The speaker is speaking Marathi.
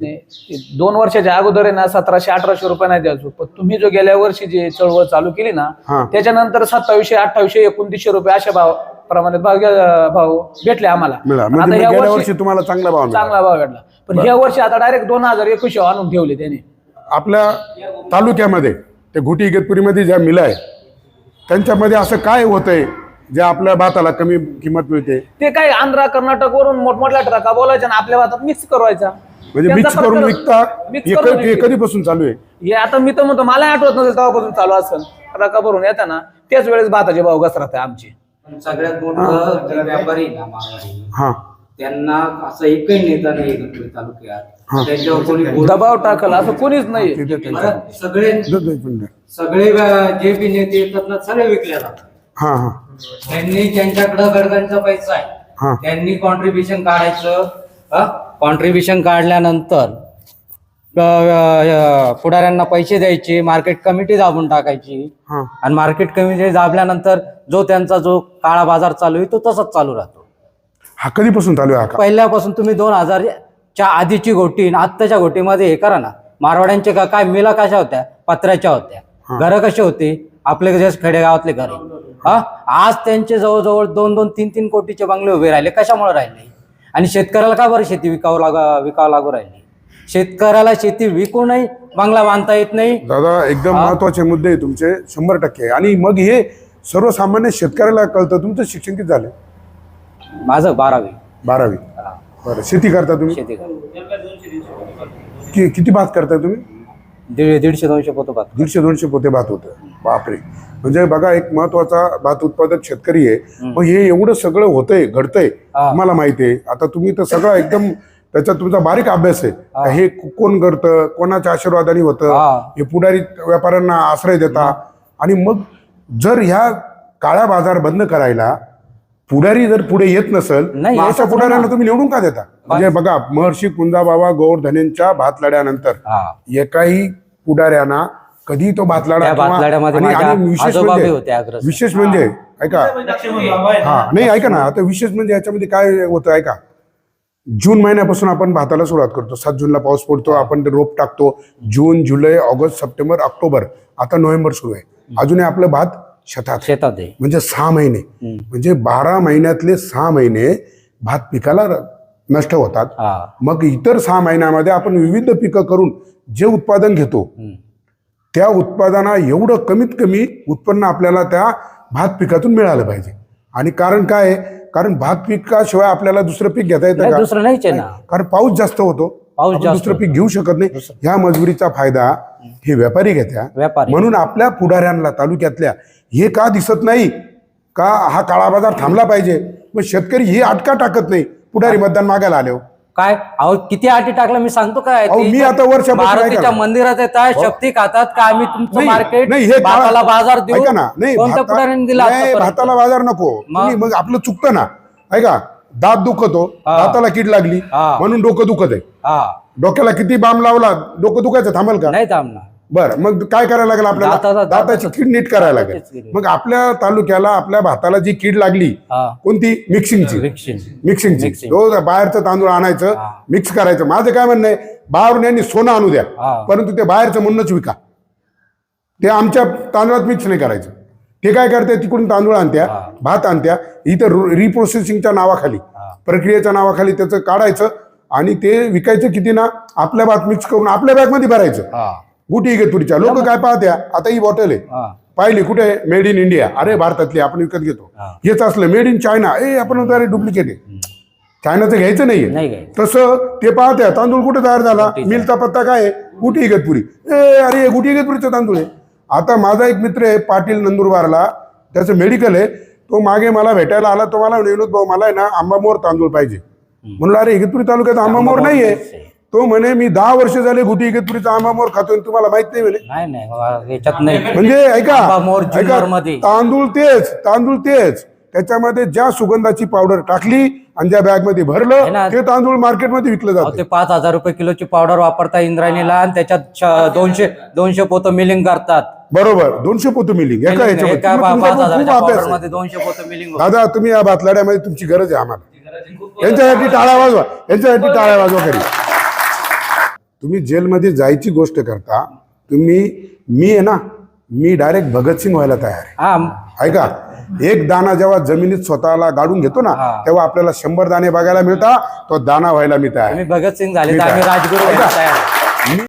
नाही दोन वर्षाच्या अगोदर आहे ना सतराशे अठराशे रुपये नाही द्यायचो. पण तुम्ही जो गेल्या वर्षी जे चळवळ चालू केली ना हा. त्याच्यानंतर सत्तावीसशे अठ्ठावीसशे एकोणतीसशे रुपये अशा भाव प्रमाणे भाव गे- भाव भेटले आम्हाला. मिळाला. म्हणजे आता या गेल्या वर्षी तुम्हाला चांगला भाव मिळाला. चांगला भाव भेटला. पण या वर्षी आता डायरेक्ट दोन हजार एकवीसशे आणून ठेवले त्याने. आपल्या तालुक्यामध्ये ते घुटी इगतपुरीमध्ये ज्या मिला आहे त्यांच्यामध्ये असं काय होतंय जे आपल्या भाताला कमी किंमत मिळते? ते काय आंध्रा कर्नाटक वरून मोठमोठ्या ट्रका बोलायच्या आपल्या भातात मिक्स करवायचा. म्हणजे त्यांचा मिक्स करून विकता mix हे करून क- हे विकते. कधीपासून चालू आहे? हे आता मी तर म्हणतो मला आठवत नसेल तेव्हापासून चालू असेल. ट्रका भरून येतात ना त्याच वेळेस भाताचे भाव घसरत आहे आमचे. पण सगळ्यात मोठं जे व्यापारी आहे ना मारवाडी हा. त्यांना असं एकही नेता नाही एकत्रित तालुक्यात. त्यांच्यावर कोणी बोलत दबाव टाकल असं कोणीच नाही. तिथे त्यांचं- बरं, सगळे दे- दे पण दे. सगळे व्या- जे बी नेते येतात ना सगळे विकले जातात. हा हा. त्यांनी त्यांच्याकडे गडगांचा पैसा हा. आहे त्यांनी कॉन्ट्रीब्युशन काढायचं कॉन्ट्रीब्युशन काढल्यानंतर पुढाऱ्यांना पैसे द्यायचे मार्केट कमिटी दाबून टाकायची. हा. आणि मार्केट कमिटी दाबल्यानंतर जो त्यांचा जो काळा बाजार चालू आहे तो तसाच चालू राहतो. हा कधीपासून चालू आहे पहिल्यापासून तुम्ही दोन हजारच्या आधीची गोटी आणि आत्ताच्या गोटीमध्ये हे करा ना. मारवाड्यांचे काय मिला कशा होत्या? पत्र्याच्या होत्या. घरं कशी होती? आपले जे खेडेगावातले घर. हा? आज त्यांचे जवळजवळ दोन दोन तीन तीन कोटीचे बंगले उभे राहिले. कशामुळे राहिले? आणि शेतकऱ्याला का बरं शेती विकावं लागा विकावं लागू राहिली? शेतकऱ्याला शेती विकूनही बंगला बांधता येत नाही. दादा एकदम महत्त्वाचे मुद्दे तुमचे शंभर टक्के. आणि मग हे सर्वसामान्य शेतकऱ्याला कळतं तुमचं शिक्षण किती झालं? माझं बारावी. बारावी. बरं शेती करता तुम्ही? शेती करतो. कि, किती भात करताय तुम्ही? दीड दीडशे दोनशे पोतं पाहतो दीडशे दोनशे पोते भात होतं. बापरे. म्हणजे बघा एक महत्त्वाचा भात उत्पादक शेतकरी आहे. मग हे एवढं सगळं होतंय घडतंय. तुम्हाला माहिती आहे. आता तुम्ही तर सगळं एकदम त्याच्यात तुमचा बारीक अभ्यास आहे. हे. कोण करतं कोणाच्या आशीर्वादाने होतं? हा. पुढारी व्यापाऱ्यांना आश्रय देता. आणि मग जर ह्या काळा बाजार बंद करायला पुढारी जर पुढे येत नसेल अशा पुढाऱ्यांना. तुम्ही निवडून का देता? म्हणजे बघा महर्षी कुंजाबाबा गौरधनेंच्या भात लढ्यानंतर एकाही पुढाऱ्यांना कधी तो आणि- माझ्या आणि विशेष आजोबा म्हणजे- बी होते अग्रज. विशेष म्हणजे ऐका. हा नाही ऐका ना. आता विशेष म्हणजे याच्यामध्ये काय होतं ऐका. जून महिन्यापासून आपण भाताला सुरुवात करतो. सात जूनला पाऊस पडतो आपण ते रोप टाकतो. June July August September October. आता नोव्हेंबर सुरू आहे. अजूनही आपलं भात शेतात. आहे. शेतात आहे. म्हणजे सहा महिने. म्हणजे बारा महिन्यातले सहा महिने भात पिकाला र- नष्ट होतात. हा. मग इतर सहा महिन्यामध्ये आपण विविध पिकं करून जे उत्पादन घेतो हम्म. त्या उत्पादना एवढं कमीत कमी उत्पन्न आपल्याला त्या भात पिकातून मिळालं पाहिजे. आणि कारण काय आहे? कारण भात पिकाशिवाय आपल्याला दुसरं पीक घेता येतं का? दुसरं नाहीच आहे ना. कारण पाऊस जास्त होतो. पाऊस दुसरं पीक घेऊ शकत नाही. ह्या मजुरीचा फायदा हे व्यापारी घेत्या. म्हणून आपल्या पुढाऱ्यांना तालुक्यातल्या हे का दिसत नाही? का हा काळा बाजार थांबला पाहिजे? मग शेतकरी हे अटका टाकत नाही. पुढारी मतदान मागायला आले हो. काय? अहो किती आटी टाकलं मी सांगतो काय? अहो, मी आता वर्षापासून मारुतीच्या. मंदिरात येतात शक्ती खातात का? आम्ही तुमचं नाही, मार्केट नाही, हे भाताला बाजार देऊ. ऐका ना नाही कोणत्या भाता- पुढाऱ्याने दिला नाही, आतापर्यंत? भाताला बाजार नको. तुम्ही मग आपलं चुकतं ना. ऐका दात दुखतो हा. दाताला कीड लागली हा. म्हणून डोकं दुखत आहे. हा. डोक्याला किती बाम लावला डोकं दुखायचं थांबल का? नाही थांबणार. बरं मग काय करायला लागेल आपल्याला? दाताचा- दाताची कीड नीट करायला लागेल. कीड. मग आपल्या तालुक्याला आपल्या भाताला जी कीड लागली हा. कोणती? मिक्सिंगची. मिक्सिंगची. Mixing. तो बाहेरचं तांदूळ आणायचं हा. मिक्स करायचं. माझं काय म्हणणं आहे बाहेरून यांनी सोनं आणू द्या हा. परंतु ते बाहेरचं म्हणूनच विका. ते आमच्या तांदळात मिक्स नाही करायचं. ते काय करते तिकडून तांदूळ आणत्या हा. भात आणत्या इथं रिप्रोसेसिंगच्या नावाखाली हा. प्रक्रियेच्या नावाखाली त्याचं काढायचं आणि ते विकायचं किती ना? आपल्या भात मिक्स करून आपल्या बॅगमध्ये भरायचं. हा. गुटी इगतपुरीच्या लोक काय पाहत्या? आता ही बॉटल आहे. पाहिली कुठे? मेड इन इंडिया अरे भारतातली आपण विकत घेतो. हेच असलं मेड इन चायना ए आपण डुप्लिकेट आहे. चायनाचं घ्यायचं नाहीये. तसं ते पाहत्या तांदूळ कुठे तयार झाला? मिलचा पत्ता काय आहे? गुटी इगतपुरी ए अरे गुटी इगतपुरीचा तांदूळ आहे. आता माझा एक मित्र आहे पाटील नंदुरबारला. त्याचं मेडिकल आहे. तो मागे मला भेटायला आला. तो मला विनोद भाऊ मला आहे ना आंबामोर तांदूळ पाहिजे. म्हणलं अरे इगतपुरी तालुक्यात आंबामोर नाही आहे तो म्हणे मी दहा वर्ष झाले गुटी इगतपुरीचा आंबामोर खातोय आणि तुम्हाला माहीत नाही म्हणे. नाही नाही वा- याच्यात नाही. म्हणजे ऐका आंबामोर ऐका, जुन्नरमध्ये. तांदूळ तेच तांदूळ तेच. त्याच्यामध्ये ज्या सुगंधाची पावडर टाकली आणि ज्या बॅगमध्ये है भरलं? ते तांदूळ मार्केटमध्ये विकलं अहो, जातं ते पाच हजार रुपये किलोची पावडर वापरता इंद्रायणीला आणि त्याच्यात श- दोनशे दोनशे पोतं मिलिंग करतात. बरोबर दोनशे पोतं मिलिंग. एका ह्याच्यामध्ये एका मग पा- तुमचा पाच खूप हजाराच्या अभ्यास पावडर आहे. मध्ये दोनशे पोतं मिलिंग दादा तुम्ही या बातलाड्यामध्ये तुमची गरज आहे आम्हाला. यांच्यासाठी टाळा वाजवा यांच्यासाठी टाळा वाजवा खरी तुम्ही जेलमध्ये जायची गोष्ट करता तुम्ही मी आहे ना मी डायरेक्ट भगतसिंग व्हायला तयार आहे. ऐका एक दाना जेव्हा जमिनीत स्वतःला गाडून घेतो ना. तेव्हा आपल्याला शंभर दाणे बघायला मिळता तो दाना व्हायला मी तयार भगतसिंग झाले. राजगुरू